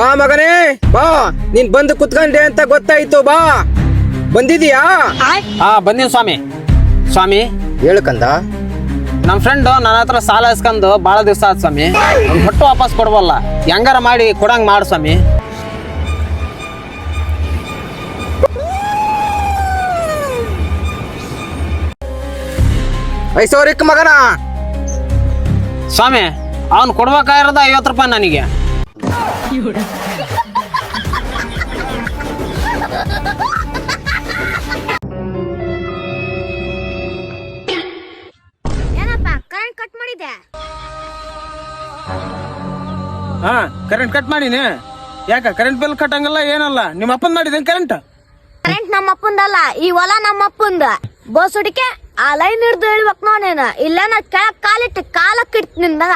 ಬಾ ಮಗನೇ ಬಾ. ನೀನ್ ಬಂದು ಕುತ್ಕೊಂಡೆ ಅಂತ ಗೊತ್ತಾಯ್ತು ಬಾ. ಬಂದಿದೀಯಾ ಹಾ ಬಂದೀನಿ ಸ್ವಾಮಿ. ಸ್ವಾಮಿ. ಹೇಳಕಂದ ನಮ್ಮ ಫ್ರೆಂಡ್ ನನ್ನ ಹತ್ರ ಸಾಲ ಇಸ್ಕೊಂಡು ಭಾಳ ದಿವಸ ಆಯ್ತು ಸ್ವಾಮಿ. ಅವ್ನ್ ಹೊಟ್ಟು ವಾಪಸ್ ಕೊಡ್ಬಲ್ಲ ಹೆಂಗಾರ ಮಾಡಿ ಕೊಡಂಗ್ ಮಾಡು ಸ್ವಾಮಿ. ಐಸೋರಿಕ್ ಮಗನ. ಸ್ವಾಮಿ ಅವ್ನು ಕೊಡ್ಬೇಕಾಗಿರೋದ ಐವತ್ತು ರೂಪಾಯಿ ನನಗೆ. ಕಟ್ ಮಾಡಿದೆ ಹಾ ಕರೆಂಟ್ ಕಟ್ ಮಾಡೀನಿ. ಯಾಕ ಕರೆಂಟ್ ಬಿಲ್ ಕಟ್ಟಂಗಲ್ಲ ಏನಲ್ಲ? ನಿಮ್ಮ ಅಪ್ಪನ್ ಮಾಡಿದೇನ್ ಕರೆಂಟ್ ಕರೆಂಟ್ ನಮ್ಮ ಅಪ್ಪಂದಲ್ಲ ಈ ಹೊಲ ನಮ್ಮ ಅಪ್ಪಂದ ಬೋಸ್ ಹುಡಿಕೆ ಆ ಲೈನ್ ಹಿಡ್ದು ಹೇಳ್ಬೇಕು ನೋಡೇನ ಇಲ್ಲ ನಾ ಕೆಳ ಕಾಲಿಟ್ಟು ಕಾಲಕ್ಕೆ ನಿನ್ ಮಗ.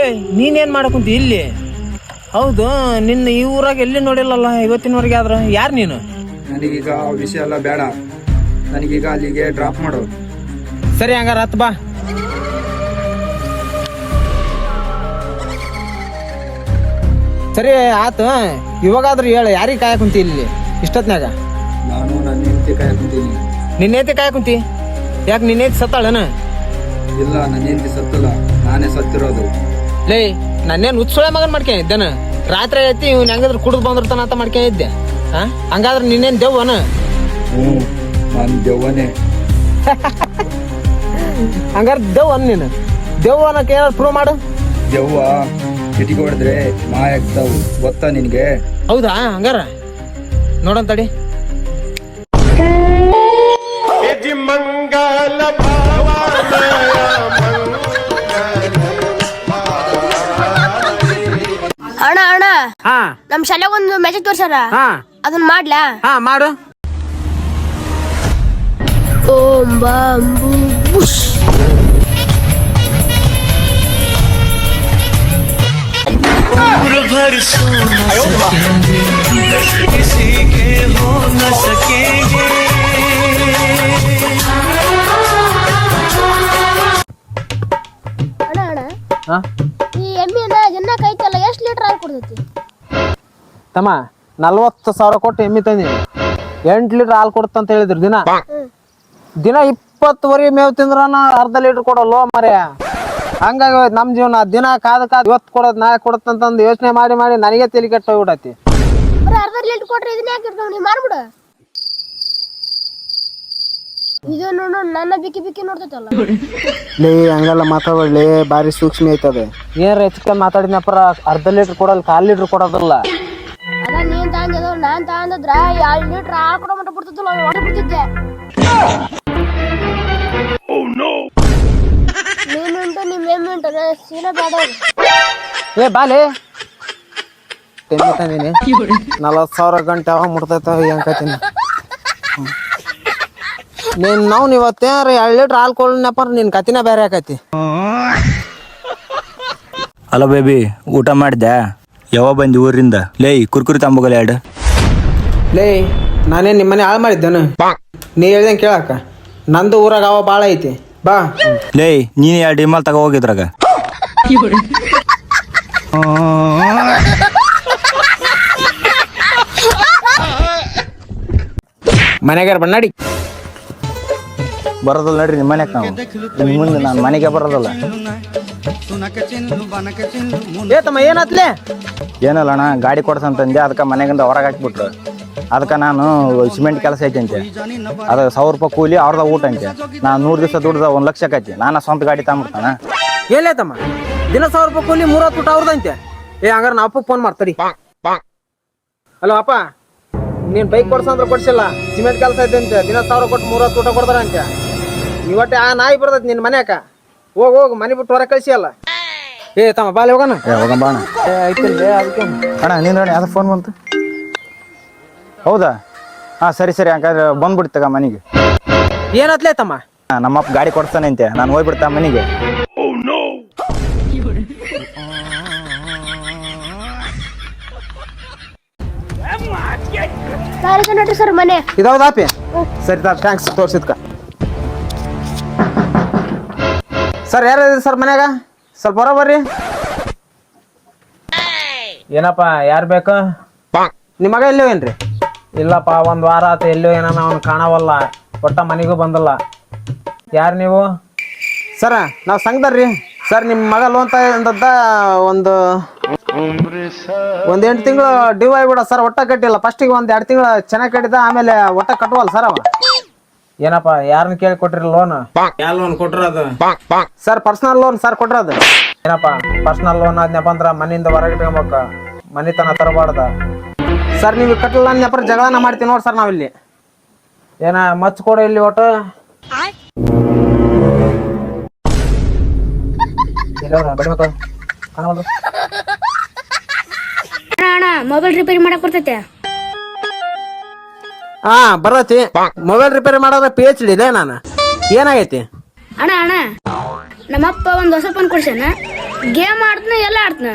ಏ ನೀನೇನ್ ಮಾಡಕುಂತ ಇಲ್ಲಿ? ಹೌದು ನಿನ್ನ ಈ ಊರಾಗ ಎಲ್ಲಿ ನೋಡಿಲ್ಲಲ್ಲ ಇವತ್ತಿನವರೆಗೆ ಆದ್ರ? ಯಾರು ನೀನು? ನನಗೀಗ ಆ ವಿಷಯ ಎಲ್ಲ ಬೇಡ. ನನಗೀಗ ಅಲ್ಲಿಗೆ ಡ್ರಾಪ್ ಮಾಡು. ಸರಿ ಹಂಗಾರ ಹತ್ ಬಾ. ಸರಿ ಆತು ಇವಾಗಾದ್ರೂ ಹೇಳು ಯಾರಿಗೆ ಕಾಯ ಕುಂತಿ ಇಲ್ಲಿ ಇಷ್ಟೊತ್ನಾಗ ನಾನು ನನ್ನ ಹೆಂಡತಿ ಕಾಯ ಕುಂತೀನಿ. ನಿನ್ನೇತಿ ಕಾಯ ಕುಂತಿ? ಯಾಕೆ ನಿನ್ನೇತಿ ಸತ್ತಾಳನ? ಇಲ್ಲ ನನ್ನ ಹೆಂಡತಿ ಸತ್ತಲ್ಲ ನಾನೇ ಸತ್ತಿರೋದು. ಲೇ ನನ್ನೇನು ಉತ್ಸೊಳೆ ಮಗನ್ ಮಾಡ್ಕೊಂಡಿದ್ದೇನ ರಾತ್ರಿ ಐತಿ ಇವ್ನ ಹೆಂಗಾದ್ರು ಕುಡಿದು ಬಂದಿರ್ತಾನ ಅಂತ ಮಾಡ್ಕೊಂಡಿದ್ದೆ ಹಾ? ಹಂಗಾದ್ರೆ ನಿನ್ನೇನು ದೆವ್ವನ? ಹ್ಞೂ ನಾನು ದೆವ್ವನೇ. ಹಂಗಾರೆ ದೆವ್ ಅನ್ ನೀನು. ದೆವ್ ಅನ್ನಕ್ಕೆ ಏನಾದ್ರು ಪ್ರೂವ್ ಮಾಡು. ದೆವ್ವ ಕಿಟಿಕಿ ಹೊಡೆದ್ರೆ ಮಾಯಾಗ್ತಾವು ಗೊತ್ತಾ ನಿನಗೆ? ಹೌದಾ? ಹಂಗಾರ. ನೋಡೋಣ ತಡಿ. ಅಣ್ಣ ಅಣ್ಣ. ಹಾ. ನಮ್ ಶಾಲೆಗೆ ಒಂದು ಮೆಸೇಜ್ ತೋರ್ಸಾರ ಹಾ. ಅದನ್ನ ಮಾಡ್ಲಾ? ಹಾ ಮಾಡು. ಓಂ ಬಾಂಬು. ಬುಷ್ ಅಣ್ಣ ಅಣ್ಣ. ಹಾ? ಈ ಎಮ್ಮಿನ ಜನ್ನ ಕೈತಲ್ಲ ಎಷ್ಟು ಲೀಟರ್ ಹಾಲು ಕೊಡ್ತೈತಿ ತಮ್ಮ ನಲ್ವತ್ತು ಸಾವಿರ ಕೊಟ್ಟು ಎಮ್ಮಿ ತಂದಿ ಎಂಟು ಲೀಟರ್ ಹಾಲು ಕೊಡುತ್ತಂತ ಹೇಳಿದ್ರು ದಿನ. ದಿನ ಇಪ್ಪತ್ತುವರೆ ಮೇವ್ ತಿಂದ್ರ ಅರ್ಧ ಲೀಟರ್ ಕೊಡಲ್ಲ ಮರೆ ಹಂಗಾಗಿ ಹೋಯ್ತು ನಮ್ಮ ಜೀವನ. ದಿನ ಕಾದ ಕಾದ ಇವತ್ತು ಕೊಡೋದ್ ನಾ ಕೊಡತ್ತಂತಂದು ಯೋಚನೆ ಮಾಡಿ ಮಾಡಿ ನನಗೆ ತಲೆ ಕೆಟ್ಟ ಹೋಗ್ಬಿಡತಿ ಬರೀ ಅರ್ಧ ಲೀಟರ್ ಕೊಟ್ರೆ ಇದನ್ನ ಯಾಕೆ ಇಟ್ಕೊಂಡು ನೀ ಮಾರ್ಬಿಡು. ಇದು ನೋಡು ನನ್ನ ಬಿಕ್ಕಿ ಬಿಕ್ಕಿ ನೋಡ್ತೈತಲ್ಲ. ಲೇ ಹಂಗೆಲ್ಲ ಮಾತಾಡಲಿ ಬಾರಿ ಸೂಕ್ಷ್ಮ ಐತದೆ. ಏನಾರ ಹೆಚ್ಚಿಗೆ ಮಾತಾಡಿದ್ನಪ್ಪರ ಅರ್ಧ ಲೀಟರ್ ಕೊಡಲ್ಲ ಕಾಲು ಲೀಟರ್ ಕೊಡೋದಲ್ಲ. ಅದ ನೀನ್ ತಗೊಂಡಿದ್ದು ನಾನ್ ತಗೊಂಡಿದ್ರ ಎರಡು ಲೀಟರ್ ಹಾಕೊಡೋ ಮಟ್ಟ ಬಿಡ್ತಿದ್ದಿಲ್ಲ ಹೊಡೆ ಬಿಡ್ತಿದ್ದೆ. ನೀನುಂಟು ನಿಮ್ ಎಮ್ಮುಂಟು ನಾನು ಸೀನಾ ಬೇಡ ಏ ಬಾಲೆ. ತಂದೀನಿ ನಲವತ್ತು ಸಾವಿರ ಗಂಟೆ ಅವ ಮುಟ್ತೈತ ಹೆಂಗತೀನಿ ನೀನ್ ನಾವು ಇವತ್ತೇನಾರ ಎರಡು ಲೀಟ್ರ್ ಹಾಲು ಕೊಡ್ನಪ್ಪ ನಿನ್ ಕತಿನ ಬೇರೆ ಆಕೈತಿ. ಹಲೋ ಬೇಬಿ ಊಟ ಮಾಡಿದ್ಯಾ? ಯಾವಾಗ ಬಂದಿ ಊರಿಂದ? ಲೇ ಕುರ್ಕುರಿ ತಂಬೋಗಲ್ಲ ಎರಡು. ಲೇ ನಾನೇನ್ ನಿಮ್ಮನೆ ಹಾಳು ಮಾಡಿದ್ದೇನು? ನೀ ಹೇಳ್ದಂಗೆ ಕೇಳಕ್ಕ. ನಂದು ಊರಾಗ ಅವ ಭಾಳ ಐತಿ. ಬಾ. ಲೇ ನೀನು ಎರಡು ಇಮಲ್ ತಗೋ ಹೋಗಿದ್ರಾಗ. ಮನೆಗಾರ ಬಣ್ಣಾಡಿ ಬರೋದಲ್ಲ ನಡ್ರಿ ನಿಮ್ಮ ಮನೆಗೆ ನಾವು. ನಿಮ್ಮ ಮುಂದೆ ನಾನು ಮನೆಗೆ ಬರೋದಲ್ಲ. ಏ ತಮ್ಮ ಏನಾತ್ಲೆ? ಏನಲ್ಲ ಅಣ್ಣ ಗಾಡಿ ಕೊಡ್ಸಂತಂದೆ ಅದಕ್ಕೆ ಮನೆಗಿಂದ ಹೊರಗೆ ಹಾಕ್ಬಿಟ್ರು. ಅದಕ್ಕೆ ನಾನು ಸಿಮೆಂಟ್ ಕೆಲಸ ಐತೆ ಅಂತೆ. ಅದು ಸಾವಿರ ರೂಪಾಯಿ ಕೂಲಿ ಅವ್ರದ ಊಟ ಅಂತೆ. ನಾನು ನೂರು ದಿವಸ ದುಡ್ದ ಒಂದು ಲಕ್ಷ ಆಕೈತಿ ನಾನು ಸ್ವಂತ ಗಾಡಿ ತಗೊಂಬಿಡ್ತಾನ ಏನ್ಲೇ ತಮ್ಮ ದಿನ ಸಾವಿರ ರೂಪಾಯಿ ಕೂಲಿ ಮೂರತ್ತು ಊಟ ಅವ್ರದಂತೆ ಏ ಹಂಗಾರ ನಾ ಅಪ್ಪಗೆ ಫೋನ್ ಮಾಡ್ತಾರಿ. ಹಲೋ ಅಪ್ಪ ನೀನು ಬೈಕ್ ಕೊಡ್ಸಂದ್ರೆ ಕೊಡ್ಸಿಲ್ಲ. ಸಿಮೆಂಟ್ ಕೆಲಸ ಐತೆ ಅಂತೆ. ದಿನ ಸಾವಿರ ಕೊಟ್ಟು ಮೂರತ್ತು ಊಟ ಕೊಡ್ತಾರಂತೆ ಇವಟ್ಟೆ ಆ ನಾಯಿ ಬರ್ತೈತಿ ನಿನ್ನ ಮನ್ಯಾಕ. ಹೋಗ್ ಹೋಗ್ ಮನೆ ಬಿಟ್ಟು ಹೊರ ಕಳಿಸಿ ಅಲ್ಲ. ಏ ತಮ್ಮ ಬಾಲಿ ಹೋಗೋಣ? ಹೋಗೋಣ ಬಾಣ. ಅದಕ್ಕೆ. ಅಣ್ಣ ನೀನು ಯಾವ್ದು ಫೋನ್ ಬಂತು. ಹೌದಾ? ಹಾಂ ಸರಿ ಸರಿ ಹಂಗಾದ್ರೆ ಬಂದ್ಬಿಡ್ತಗ ಮನೆಗೆ. ಏನತ್ಲೇ ತಮ್ಮ? ನಮ್ಮಪ್ಪ ಗಾಡಿ ಕೊಡ್ತಾನೆ ಅಂತೆ ನಾನು ಹೋಗ್ಬಿಡ್ತಾ ಮನೆಗೆ. ಸರಿ ನೋಡ್ರಿ ಸರ್ ಮನೆ. ಇದಾವ್ದಾಪಿ ಸರಿ ಸರ್ ಥ್ಯಾಂಕ್ಸ್ ತೋರ್ಸಿದ್ಕ ಸರ್ ಯಾರು ಸರ್ ಮನ್ಯಾಗ? ಸ್ವಲ್ಪ ಹೊರ ಬರ್ರಿ. ಏನಪ್ಪ ಯಾರು ಬೇಕು? ನಿಮ್ಮ ಮಗ ಎಲ್ಲೋ ಏನ್ರಿ? ಇಲ್ಲಪ್ಪ ಒಂದು ವಾರ ಆತ ಎಲ್ಲೋ ಏನೋ ಅವನು ಕಾಣವಲ್ಲ ಒಟ್ಟ ಮನೆಗೂ ಬಂದಲ್ಲ. ಯಾರು ನೀವು? ಸರ ನಾವು ಸಂಘದಾರ್ರಿ ಸರ್ ನಿಮ್ಮ ಮಗ ಲೋನ್ ತಗೊಂಡದ್ದ ಒಂದು ಒಂದ್ ಎಂಟು ತಿಂಗಳು ಡ್ಯೂ ಆಗಿಬಿಡ ಸರ್ ಒಟ್ಟ ಕಟ್ಟಿಲ್ಲ. ಫಸ್ಟಿಗೆ ಒಂದ್ ಎರಡು ತಿಂಗಳು ಚೆನ್ನಾಗಿ ಕಟ್ಟಿದ ಆಮೇಲೆ ಒಟ್ಟ ಕಟ್ಟುವಲ್ಲ ಸರ್ ಅವ. ಏನಪ್ಪ ಯಾರನ್ನ ಕೇಳಿ ಕೊಟ್ರಿ ಲೋನ್ ಯಾವ ಲೋನ್ ಕೊಟ್ರದು ಸರ್ ಪರ್ಸನಲ್ ಲೋನ್ ಸರ್ ಕೊಟ್ರದು ಏನಪ್ಪ ಪರ್ಸನಲ್ ಲೋನ್ ಆದ್ನಪ್ಪ ಅಂದ್ರ ಮನೆಯಿಂದ ಹೊರಗೆ ಇಟ್ಕೊಬೇಕು ಮನಿತನ ತರಬಾರ್ದ. ಸರ್ ನೀವು ಕಟ್ಟಲ್ಲ ಅನ್ನಪ್ಪ ಜಗಳನ ಮಾಡ್ತೀವಿ ನೋಡಿ ಸರ್ ನಾವಿಲ್ಲಿ. ಏನ ಮಚ್ ಕೊಡ ಇಲ್ಲಿ ಒಟ್ಟು. ಅಣ್ಣ ಅಣ್ಣ ಮೊಬೈಲ್ ರಿಪೇರಿ ಮಾಡಕ್ ಬರ್ತೈತೆ. ಹಾ ಬರತಿ ಮೊಬೈಲ್ ರಿಪೇರಿ ಮಾಡೋದ್ರ ಪಿ ಎಚ್ ಡಿ ಇದೆ ನಾನು. ಏನಾಗೈತಿ? ಅಣ್ಣ ಅಣ್ಣ ನಮ್ಮಪ್ಪ ಒಂದ್ ಹೊಸ ಫೋನ್ ಕೊಡ್ಸ್ಯಾನ. ಗೇಮ್ ಆಡ್ತಾನೆ ಎಲ್ಲ ಆಡ್ತಾನೆ.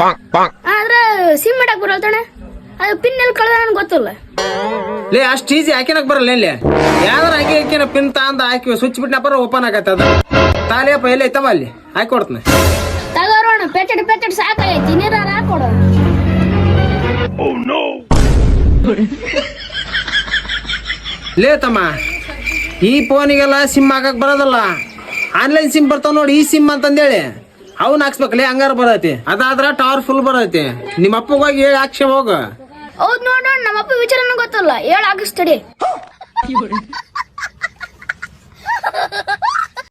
ಆದ್ರೆ ಸಿಮ್ ಮಾಡಕ್ ಬರಲ್ತಣ್ಣ. ಅದು ಪಿನ್ ಎಲ್ಲಿ ಕಳೆದ ನನ್ಗೆ ಗೊತ್ತಿಲ್ಲ. ಲೇ ಅಷ್ಟು ಈಸಿ ಹಾಕಿನಕ್ ಬರಲ್ಲ ಇಲ್ಲಿ. ಯಾವ್ದಾರ ಹಾಕಿ ಹಾಕಿನ ಪಿನ್ ತಂದ ಹಾಕಿ ಸ್ವಿಚ್ ಬಿಟ್ನಪ್ಪ ಓಪನ್ ಆಗತ್ತೆ ಅದು. ತಾಲಿಯಪ್ಪ ಎಲ್ಲಿ ಐತವ ಅಲ್ಲಿ? ಹಾಕಿ ಕೊಡ್ತೀನಿ. ತಗೋರೋಣ ಪೆಚ್ಚಡ್ ಪೆಚ್ಚಡ್ ಸಾಕಾಗೈತಿ. ನೀರಾರ ಹಾಕೊಡು. ಲೇ ತಮ್ಮ ಈ ಫೋನಿಗೆಲ್ಲ ಸಿಮ್ ಹಾಕಕ್ ಬರೋದಲ್ಲ. ಆನ್ಲೈನ್ ಸಿಮ್ ಬರ್ತಾವ ನೋಡಿ ಈ ಸಿಮ್ ಅಂತಂದೇಳಿ. ಅವ್ನ ಹಾಕ್ಸ್ಬೇಕಲೇ ಹಂಗಾರ ಬರತಿ ಅದಾದ್ರ ಟವರ್ ಫುಲ್ ಬರತಿ ನಿಮ್ಮ ಅಪ್ಪಗೋಗಿ ಹೇಳಿ ಹಾಕ್ಸಿ ಹೋಗು. ಹೌದ್ ನೋಡೋಣ ನಮ್ಮಪ್ಪ ವಿಚಾರನೂ ಗೊತ್ತಲ್ಲ. ಹೇಳ ಆಗಿಸ್ತಡಿ